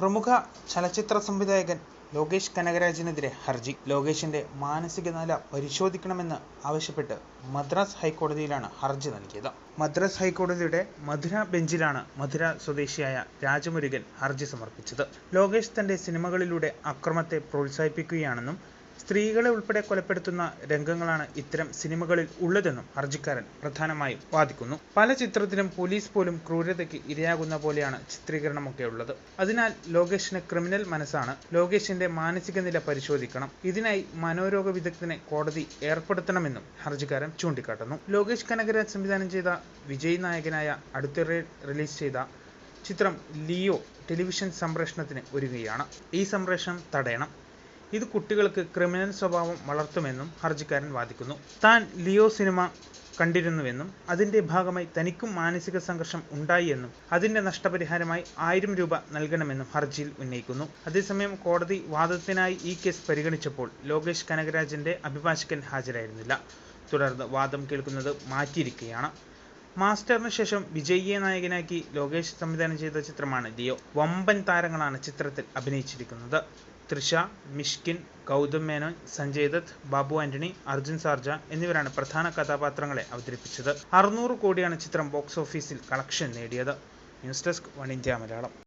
പ്രമുഖ ചലച്ചിത്ര സംവിധായകൻ ലോകേഷ് കനകരാജിനെതിരെ ഹർജി. ലോകേഷിന്റെ മാനസിക നില പരിശോധിക്കണമെന്ന് ആവശ്യപ്പെട്ട് മദ്രാസ് ഹൈക്കോടതിയിലാണ് ഹർജി നൽകിയത്. മദ്രാസ് ഹൈക്കോടതിയുടെ മധുര ബെഞ്ചിലാണ് മധുര സ്വദേശിയായ രാജമുരുകൻ ഹർജി സമർപ്പിച്ചത്. ലോകേഷ് തന്റെ സിനിമകളിലൂടെ അക്രമത്തെ പ്രോത്സാഹിപ്പിക്കുകയാണെന്നും സ്ത്രീകളെ ഉൾപ്പെടെ കൊലപ്പെടുത്തുന്ന രംഗങ്ങളാണ് ഇത്തരം സിനിമകളിൽ ഉള്ളതെന്നും ഹർജിക്കാരൻ പ്രധാനമായും വാദിക്കുന്നു. പല ചിത്രത്തിലും പോലീസ് പോലും ക്രൂരതയ്ക്ക് ഇരയാകുന്ന പോലെയാണ് ചിത്രീകരണമൊക്കെ ഉള്ളത്. അതിനാൽ ലോകേഷിന് ക്രിമിനൽ മനസ്സാണ്. ലോകേഷിന്റെ മാനസിക നില പരിശോധിക്കണം. ഇതിനായി മനോരോഗ വിദഗ്ധനെ കോടതി ഏർപ്പെടുത്തണമെന്നും ഹർജിക്കാരൻ ചൂണ്ടിക്കാട്ടുന്നു. ലോകേഷ് കനകരാജ് സംവിധാനം ചെയ്ത വിജയ് നായകനായ അടുത്തിടെ റിലീസ് ചെയ്ത ചിത്രം ലിയോ ടെലിവിഷൻ സംപ്രേഷണത്തിന് ഒരുങ്ങുകയാണ്. ഈ സംപ്രേഷണം തടയണം. ഇത് കുട്ടികൾക്ക് ക്രിമിനൽ സ്വഭാവം വളർത്തുമെന്നും ഹർജിക്കാരൻ വാദിക്കുന്നു. താൻ ലിയോ സിനിമ കണ്ടിരുന്നുവെന്നും അതിന്റെ ഭാഗമായി തനിക്കും മാനസിക സംഘർഷം ഉണ്ടായി എന്നും നഷ്ടപരിഹാരമായി ആയിരം രൂപ നൽകണമെന്നും ഹർജിയിൽ ഉന്നയിക്കുന്നു. അതേസമയം കോടതി വാദത്തിനായി ഈ കേസ് പരിഗണിച്ചപ്പോൾ ലോകേഷ് കനകരാജിന്റെ അഭിഭാഷകൻ ഹാജരായിരുന്നില്ല. തുടർന്ന് വാദം കേൾക്കുന്നത് മാറ്റിയിരിക്കുകയാണ്. മാസ്റ്ററിന് ശേഷം വിജയിയെ നായകനാക്കി ലോകേഷ് സംവിധാനം ചെയ്ത ചിത്രമാണ് ലിയോ വമ്പൻ താരങ്ങളാണ് ചിത്രത്തിൽ അഭിനയിച്ചിരിക്കുന്നത്. തൃഷ മിഷ്കിൻ ഗൗതം മേനോൻ സഞ്ജയ് ദത്ത് ബാബു ആന്റണി അർജുൻ സാർജ എന്നിവരാണ് പ്രധാന കഥാപാത്രങ്ങളെ അവതരിപ്പിച്ചത്. അറുന്നൂറ് കോടിയാണ് ചിത്രം ബോക്സ് ഓഫീസിൽ കളക്ഷൻ നേടിയത്. News desk one India Malayalam.